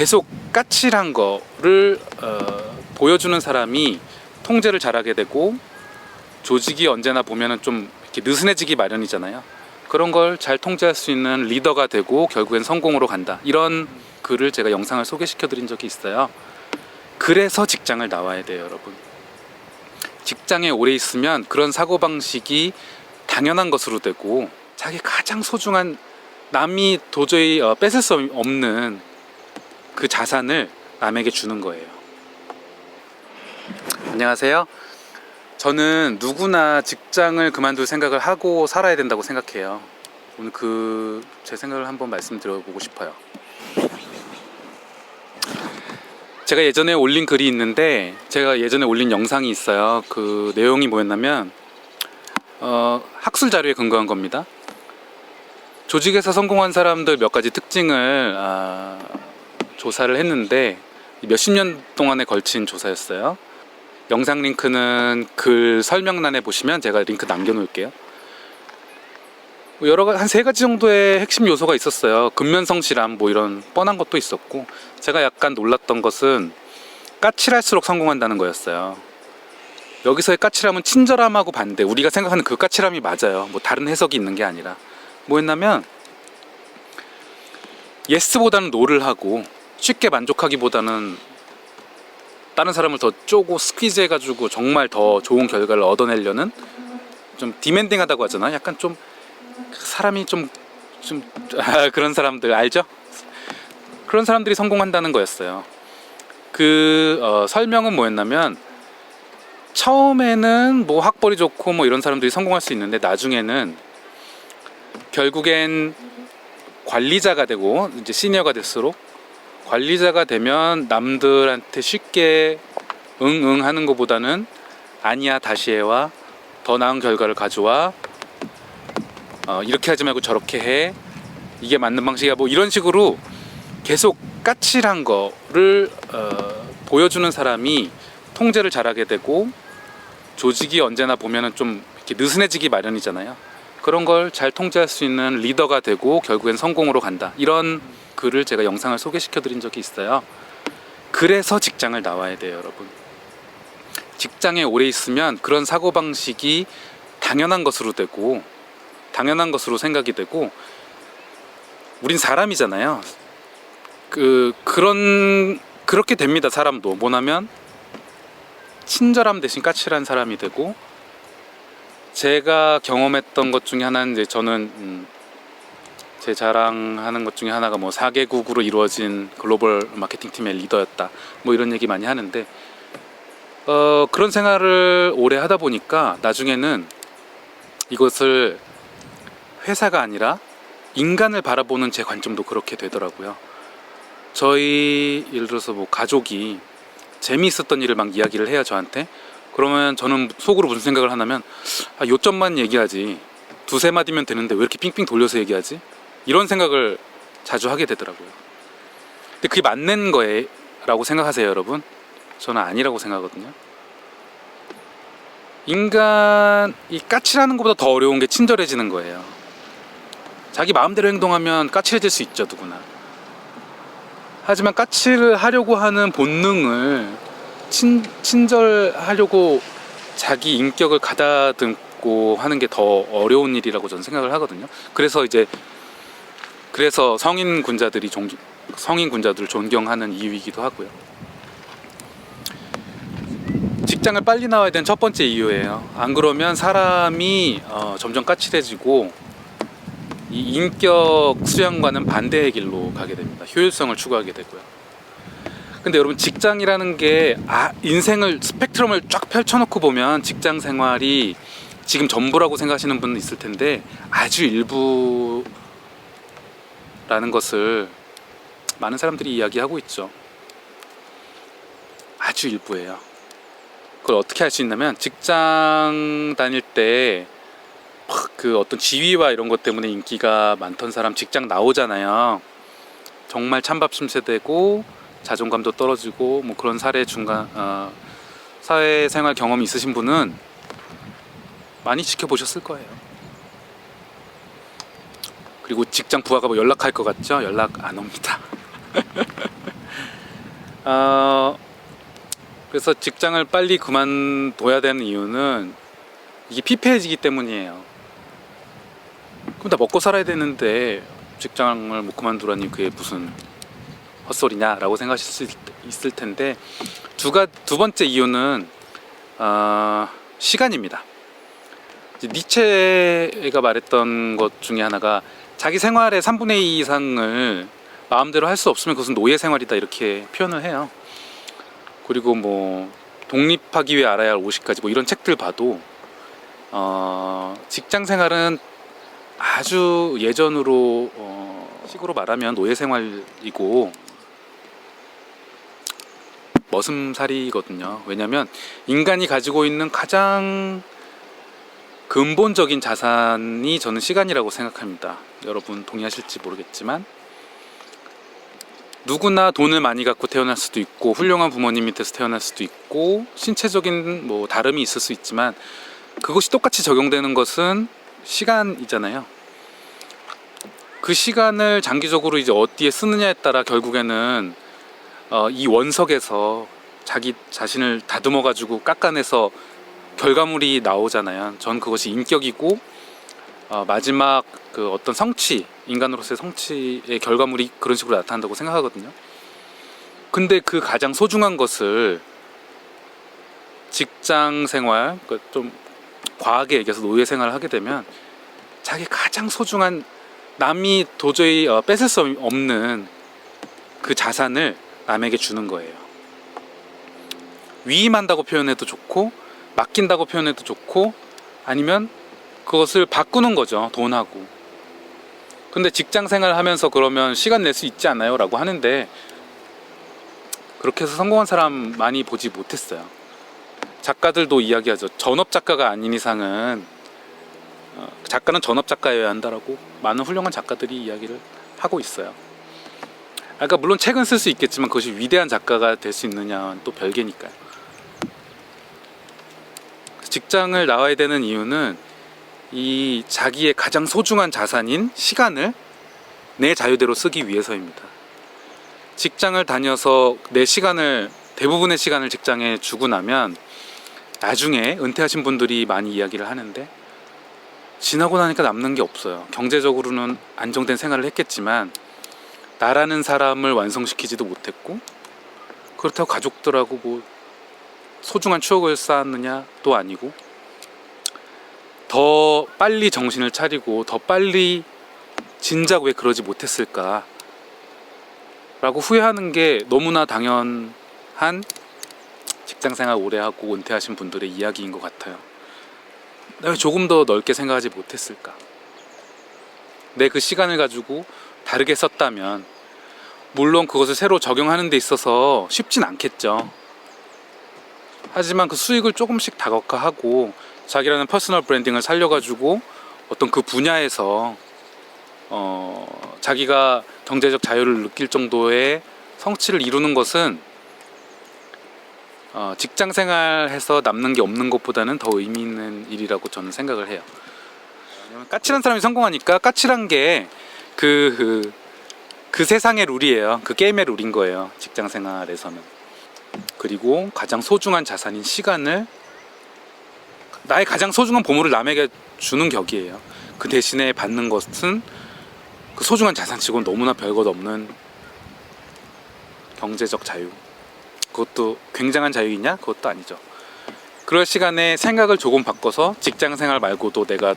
계속 까칠한 거를 어, 보여주는 사람이 통제를 잘하게 되고 조직이 언제나 보면은 좀 이렇게 느슨해지기 마련이잖아요. 그런 걸 잘 통제할 수 있는 리더가 되고 결국엔 성공으로 간다. 이런 글을 제가 영상을 소개시켜 드린 적이 있어요. 그래서 직장을 나와야 돼요, 여러분. 직장에 오래 있으면 그런 사고방식이 당연한 것으로 되고 자기 가장 소중한 남이 도저히 어, 뺏을 수 없는 그 자산을 남에게 주는 거예요. 안녕하세요. 저는 누구나 직장을 그만둘 생각을 하고 살아야 된다고 생각해요. 오늘 그 제 생각을 한번 말씀드려보고 싶어요. 제가 예전에 올린 글이 있는데 제가 예전에 올린 영상이 있어요. 그 내용이 뭐였냐면 어, 학술 자료에 근거한 겁니다. 조직에서 성공한 사람들 몇 가지 특징을 아, 조사를 했는데 몇십 년 동안에 걸친 조사였어요. 영상 링크는 글 설명란에 보시면 제가 링크 남겨놓을게요. 뭐 여러 한 세 가지 정도의 핵심 요소가 있었어요. 근면성실함 뭐 이런 뻔한 것도 있었고 제가 약간 놀랐던 것은 까칠할수록 성공한다는 거였어요. 여기서의 까칠함은 친절함하고 반대. 우리가 생각하는 그 까칠함이 맞아요. 뭐 다른 해석이 있는 게 아니라 뭐였냐면 예스보다는 노를 하고 쉽게 만족하기보다는 다른 사람을 더 쪼고 스퀴즈 해가지고 정말 더 좋은 결과를 얻어내려는 좀 디맨딩하다고 하잖아. 약간 좀 사람이 좀좀 그런 사람들 알죠? 그런 사람들이 성공한다는 거였어요. 그 어, 설명은 뭐였냐면 처음에는 뭐 학벌이 좋고 뭐 이런 사람들이 성공할 수 있는데 나중에는 결국엔 관리자가 되고 이제 시니어가 될수록 관리자가 되면 남들한테 쉽게 응응 하는 것보다는 아니야 다시 해와 더 나은 결과를 가져와 어, 이렇게 하지 말고 저렇게 해 이게 맞는 방식이야 뭐 이런 식으로 계속 까칠한 거를 어, 보여주는 사람이 통제를 잘하게 되고 조직이 언제나 보면은 좀 이렇게 느슨해지기 마련이잖아요. 그런 걸 잘 통제할 수 있는 리더가 되고 결국엔 성공으로 간다. 이런 글을 제가 영상을 소개시켜 드린 적이 있어요. 그래서 직장을 나와야 돼요, 여러분. 직장에 오래 있으면 그런 사고방식이 당연한 것으로 되고 당연한 것으로 생각이 되고 우린 사람이잖아요. 그 그런 그렇게 됩니다. 사람도 뭐냐면 친절함 대신 까칠한 사람이 되고 제가 경험했던 것 중에 하나는 이제 저는 음, 제 자랑하는 것 중에 하나가 뭐 4개국으로 이루어진 글로벌 마케팅 팀의 리더였다. 뭐 이런 얘기 많이 하는데 어, 그런 생활을 오래 하다 보니까 나중에는 이것을 회사가 아니라 인간을 바라보는 제 관점도 그렇게 되더라고요. 저희 예를 들어서 뭐 가족이 재미있었던 일을 막 이야기를 해요 저한테. 그러면 저는 속으로 무슨 생각을 하냐면 아, 요점만 얘기하지 두세 마디면 되는데 왜 이렇게 삥삥 돌려서 얘기하지? 이런 생각을 자주 하게 되더라고요. 근데 그게 맞는 거예라고 생각하세요 여러분? 저는 아니라고 생각하거든요. 인간이 까칠하는 것보다 더 어려운 게 친절해지는 거예요. 자기 마음대로 행동하면 까칠해질 수 있죠 누구나. 하지만 까칠을 하려고 하는 본능을 친, 친절하려고 자기 인격을 가다듬고 하는 게 더 어려운 일이라고 저는 생각을 하거든요. 그래서 이제 그래서 성인 군자들이 존 성인 군자들을 존경하는 이유이기도 하고요. 직장을 빨리 나와야 되는 첫 번째 이유예요. 안 그러면 사람이 어, 점점 까칠해지고 이 인격 수양과는 반대의 길로 가게 됩니다. 효율성을 추구하게 되고요. 근데 여러분 직장이라는 게 아, 인생을 스펙트럼을 쫙 펼쳐놓고 보면 직장 생활이 지금 전부라고 생각하시는 분도 있을 텐데 아주 일부 라는 것을 많은 사람들이 이야기하고 있죠. 아주 일부예요. 그걸 어떻게 할 수 있냐면 직장 다닐 때 그 어떤 지위와 이런 것 때문에 인기가 많던 사람 직장 나오잖아요. 정말 찬밥 심세 되고 자존감도 떨어지고 뭐 그런 사례 중간 어, 사회생활 경험이 있으신 분은 많이 지켜보셨을 거예요. 그리고 직장 부하가 뭐 연락할 것 같죠? 연락 안 옵니다. 어, 그래서 직장을 빨리 그만둬야 되는 이유는 이게 피폐해지기 때문이에요. 그럼 나 먹고 살아야 되는데 직장을 못 그만두라니 그게 무슨 헛소리냐라고 생각하실 수 있- 있을 텐데 두가 두 번째 이유는 어, 시간입니다. 니체가 말했던 것 중에 하나가 자기 생활의 3분의 2 이상을 마음대로 할 수 없으면 그것은 노예 생활이다 이렇게 표현을 해요. 그리고 뭐 독립하기 위해 알아야 할 50가지 뭐 이런 책들 봐도 어, 직장 생활은 아주 예전으로 어, 식으로 말하면 노예 생활이고 머슴살이거든요. 왜냐하면 인간이 가지고 있는 가장 근본적인 자산이 저는 시간이라고 생각합니다. 여러분 동의하실지 모르겠지만 누구나 돈을 많이 갖고 태어날 수도 있고 훌륭한 부모님 밑에서 태어날 수도 있고 신체적인 뭐 다름이 있을 수 있지만 그것이 똑같이 적용되는 것은 시간이잖아요. 그 시간을 장기적으로 이제 어디에 쓰느냐에 따라 결국에는 어, 이 원석에서 자기 자신을 다듬어 가지고 깎아내서 결과물이 나오잖아요. 전 그것이 인격이고 어, 마지막 그 어떤 성취 인간으로서의 성취의 결과물이 그런 식으로 나타난다고 생각하거든요. 근데 그 가장 소중한 것을 직장 생활 그좀 과하게 얘기해서 노예 생활을 하게 되면 자기 가장 소중한 남이 도저히 어, 뺏을 수 없는 그 자산을 남에게 주는 거예요. 위임한다고 표현해도 좋고 맡긴다고 표현해도 좋고 아니면 그것을 바꾸는 거죠 돈하고. 근데 직장 생활 하면서 그러면 시간 낼 수 있지 않아요? 라고 하는데 그렇게 해서 성공한 사람 많이 보지 못했어요. 작가들도 이야기하죠. 전업 작가가 아닌 이상은 어, 작가는 전업 작가여야 한다라고 많은 훌륭한 작가들이 이야기를 하고 있어요. 그러니까 물론 책은 쓸 수 있겠지만 그것이 위대한 작가가 될 수 있느냐는 또 별개니까요 직장을 나와야 되는 이유는 이 자기의 가장 소중한 자산인 시간을 내 자유대로 쓰기 위해서입니다. 직장을 다녀서 내 시간을 대부분의 시간을 직장에 주고 나면 나중에 은퇴하신 분들이 많이 이야기를 하는데 지나고 나니까 남는 게 없어요. 경제적으로는 안정된 생활을 했겠지만 나라는 사람을 완성시키지도 못했고 그렇다고 가족들하고 뭐 소중한 추억을 쌓았느냐도 아니고 더 빨리 정신을 차리고 더 빨리 진작 왜 그러지 못했을까 라고 후회하는 게 너무나 당연한 직장 생활 오래 하고 은퇴하신 분들의 이야기인 것 같아요. 나왜 조금 더 넓게 생각하지 못했을까? 내 그 시간을 가지고 다르게 썼다면 물론 그것을 새로 적용하는 데 있어서 쉽진 않겠죠 하지만 그 수익을 조금씩 다각화하고 자기라는 퍼스널 브랜딩을 살려가지고 어떤 그 분야에서 어, 자기가 경제적 자유를 느낄 정도의 성취를 이루는 것은 어, 직장 생활해서 남는 게 없는 것보다는 더 의미 있는 일이라고 저는 생각을 해요. 까칠한 사람이 성공하니까 까칠한 게 그 그, 그 세상의 룰이에요. 그 게임의 룰인 거예요. 직장 생활에서는. 그리고 가장 소중한 자산인 시간을 나의 가장 소중한 보물을 남에게 주는 격이에요. 그 대신에 받는 것은 그 소중한 자산치고는 너무나 별것 없는 경제적 자유. 그것도 굉장한 자유이냐? 그것도 아니죠. 그럴 시간에 생각을 조금 바꿔서 직장 생활 말고도 내가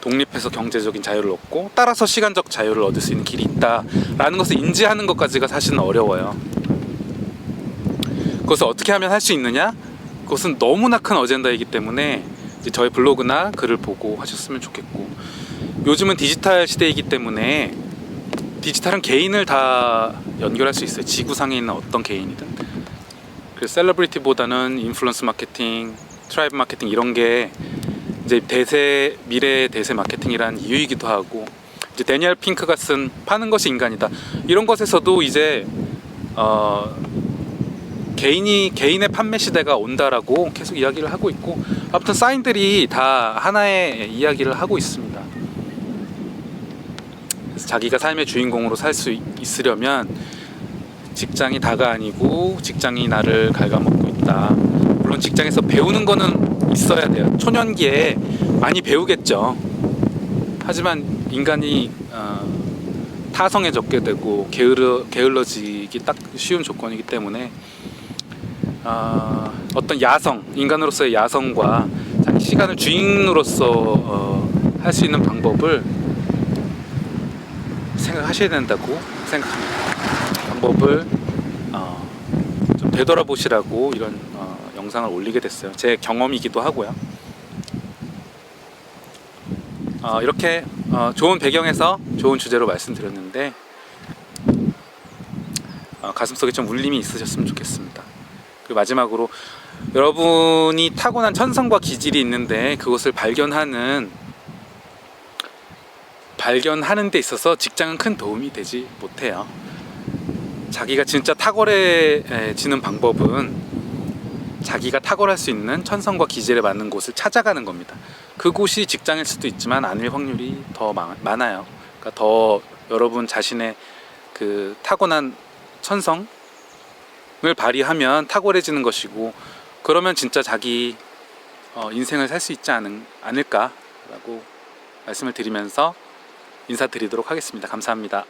독립해서 경제적인 자유를 얻고 따라서 시간적 자유를 얻을 수 있는 길이 있다라는 것을 인지하는 것까지가 사실은 어려워요. 그것을 어떻게 하면 할 수 있느냐? 그것은 너무나 큰 어젠다이기 때문에 저의 블로그나 글을 보고 하셨으면 좋겠고 요즘은 디지털 시대이기 때문에 디지털은 개인을 다 연결할 수 있어요. 지구상에 있는 어떤 개인이든. 그래서 셀러브리티보다는 인플루언스 마케팅, 트라이브 마케팅 이런 게 이제 대세 미래 대세 마케팅이란 이유이기도 하고 이제 데니얼 핑크가 쓴 파는 것이 인간이다 이런 것에서도 이제 어 개인이 개인의 판매 시대가 온다라고 계속 이야기를 하고 있고 아무튼 사인들이 다 하나의 이야기를 하고 있습니다. 그래서 자기가 삶의 주인공으로 살 수 있으려면 직장이 다가 아니고 직장이 나를 갉아먹고 있다. 물론 직장에서 배우는 거는 있어야 돼요. 초년기에 많이 배우겠죠. 하지만 인간이 어, 타성해졌게 되고 게을러, 게을러지기 딱 쉬운 조건이기 때문에 어, 어떤 야성, 인간으로서의 야성과 자기 시간을 주인으로서 어, 할 수 있는 방법을 생각하셔야 된다고 생각합니다. 방법을 어, 좀 되돌아보시라고 이런 어, 영상을 올리게 됐어요. 제 경험이기도 하고요. 어, 이렇게 어, 좋은 배경에서 좋은 주제로 말씀드렸는데 어, 가슴속에 좀 울림이 있으셨으면 좋겠습니다. 그리고 마지막으로 여러분이 타고난 천성과 기질이 있는데 그것을 발견하는 발견하는 데 있어서 직장은 큰 도움이 되지 못해요. 자기가 진짜 탁월해지는 방법은 자기가 탁월할 수 있는 천성과 기질에 맞는 곳을 찾아가는 겁니다. 그곳이 직장일 수도 있지만 아닐 확률이 더 많- 많아요. 그러니까 더 여러분 자신의 그 타고난 천성 을 발휘하면 탁월해지는 것이고 그러면 진짜 자기 어, 인생을 살 수 있지 않은, 않을까라고 말씀을 드리면서 인사드리도록 하겠습니다. 감사합니다.